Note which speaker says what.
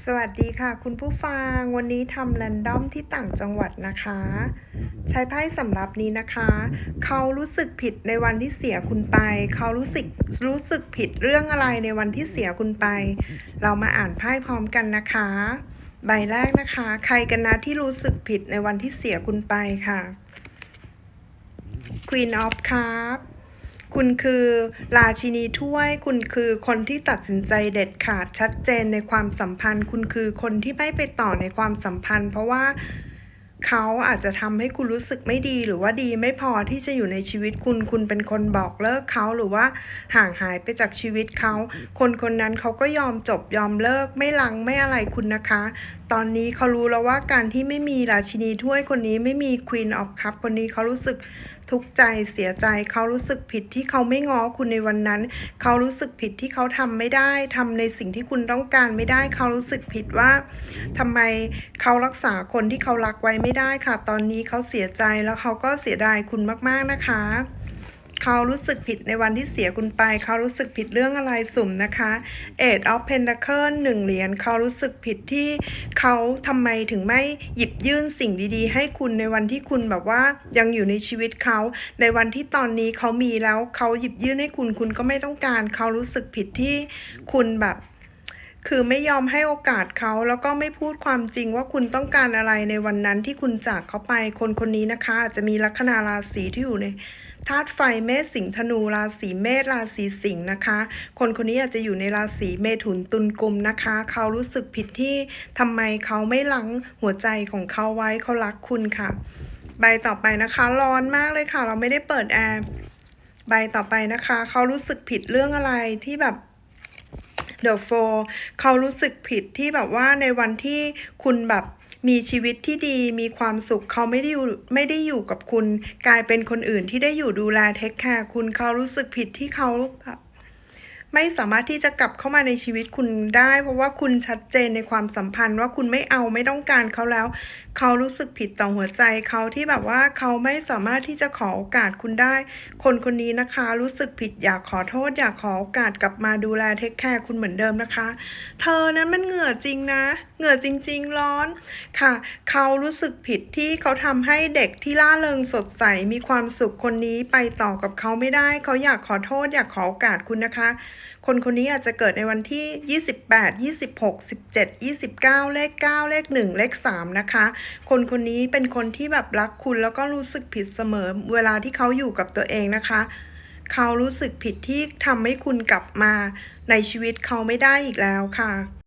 Speaker 1: สวัสดีค่ะ คุณผู้ฟัง วันนี้ทำแรนดอมที่ต่างจังหวัดนะคะ ใช้ไพ่สำหรับนี้นะคะ เขารู้สึกผิดในวันที่เสียคุณไป เขารู้สึกรู้สึกผิดเรื่องอะไรในวันที่เสียคุณไป เรามาอ่านไพ่พร้อมกันนะคะ ใบแรกนะคะ ใครกันนะที่รู้สึกผิดในวันที่เสียคุณไปค่ะ Queen of Cup คุณคือราชินีถ้วย คุณคือคนที่ตัดสินใจเด็ดขาดชัดเจนในความสัมพันธ์ คุณคือคนที่ไม่ไปต่อในความสัมพันธ์ เพราะว่า เขาอาจจะทำให้คุณรู้สึกไม่ดีหรือว่าดีไม่พอที่จะอยู่ในชีวิตคุณ คุณเป็นคนบอกเลิกเขาหรือว่าห่างหายไปจากชีวิตเขา คนคนนั้นเขาก็ยอมจบยอมเลิกไม่ลังไม่อะไรคุณนะคะ ตอนนี้เขารู้แล้วว่าการที่ไม่มีราชินีถ้วยคนนี้ไม่มี Queen of Cup คนนี้เขารู้สึกทุกข์ใจเสียใจเขารู้สึกผิดที่เขาไม่ง้อคุณในวันนั้น เขารู้สึกผิดที่เขาทำไม่ได้ทำในสิ่งที่คุณต้องการไม่ได้ เขารู้สึกผิดว่าทำไมเขารักษาคนที่เขารักไว้ไม่ได้ค่ะ ตอนนี้เขาเสียใจแล้วเขาก็เสียดายคุณมากๆนะคะเขารู้สึกผิดในวันที่เสียคุณไป เขารู้สึกผิดเรื่องอะไรสุ่มนะคะ Eight of Pentacle หนึ่งเหรียญเขารู้สึกผิดที่เขาทำไมถึงไม่หยิบยื่นสิ่งดีๆ ให้คุณในวันที่คุณแบบว่ายังอยู่ในชีวิตเขา ในวันที่ตอนนี้เขามีแล้วเขาหยิบยื่นให้คุณคุณก็ไม่ต้องการ เขารู้สึกผิดที่คุณแบบ คือไม่ยอมให้โอกาสเขาแล้วก็ไม่พูดความจริงว่าคุณต้องการอะไรในวันนั้นที่คุณจากเขาไปคนคนนี้นะคะอาจจะมีลัคนาราศีที่อยู่ในธาตุไฟเมษสิงห์ธนูราศีเมษราศีสิงห์นะคะ คนคนนี้อาจจะอยู่ในราศีเมถุนตุลกุมนะคะ เขารู้สึกผิดที่ทำไมเขาไม่ลังหัวใจของเขาไว้เขารักคุณค่ะ ใบต่อไปนะคะร้อนมากเลยค่ะ เราไม่ได้เปิดแอร์ใบต่อไปนะคะ เขารู้สึกผิดเรื่องอะไรที่แบบ เดอะโฟเขารู้สึกผิดที่แบบว่าในวันที่คุณแบบมีชีวิตที่ดีมีความสุขเขาไม่ได้อยู่ไม่ได้อยู่กับคุณ กลายเป็นคนอื่นที่ได้อยู่ดูแลเทคแคร์คุณเขารู้สึกผิดที่เขาแบบ ไม่สามารถที่จะกลับเข้ามาในชีวิตคุณได้ เพราะว่าคุณชัดเจนในความสัมพันธ์ว่าคุณไม่เอาไม่ต้องการเขาแล้ว เขารู้สึกผิดต่อหัวใจเขาที่แบบว่าเขาไม่สามารถที่จะขอโอกาสคุณได้ คนคนนี้นะคะรู้สึกผิดอยากขอโทษ อยากขอโอกาสกลับมาดูแลเทคแคร์คุณเหมือนเดิมนะคะ เธอนั้นมันเหงื่อจริงนะ เหงื่อจริง ๆ ร้อนค่ะ เขารู้สึกผิดที่เขาทำให้เด็กที่ล่าเริงสดใสมีความสุขคนนี้ไปต่อกับเขาไม่ได้ เขาอยากขอโทษ อยากขอโอกาสคุณนะคะคนคนนี้อาจจะเกิดในวันที่ 28 26 17 29 เลข 9 เลข 1 เลข 3 นะคะ คนคนนี้เป็นคนที่แบบรักคุณแล้วก็รู้สึกผิดเสมอเวลาที่เขาอยู่กับตัวเองนะคะ เขารู้สึกผิดที่ทำให้คุณกลับมาในชีวิตเขาไม่ได้อีกแล้วค่ะ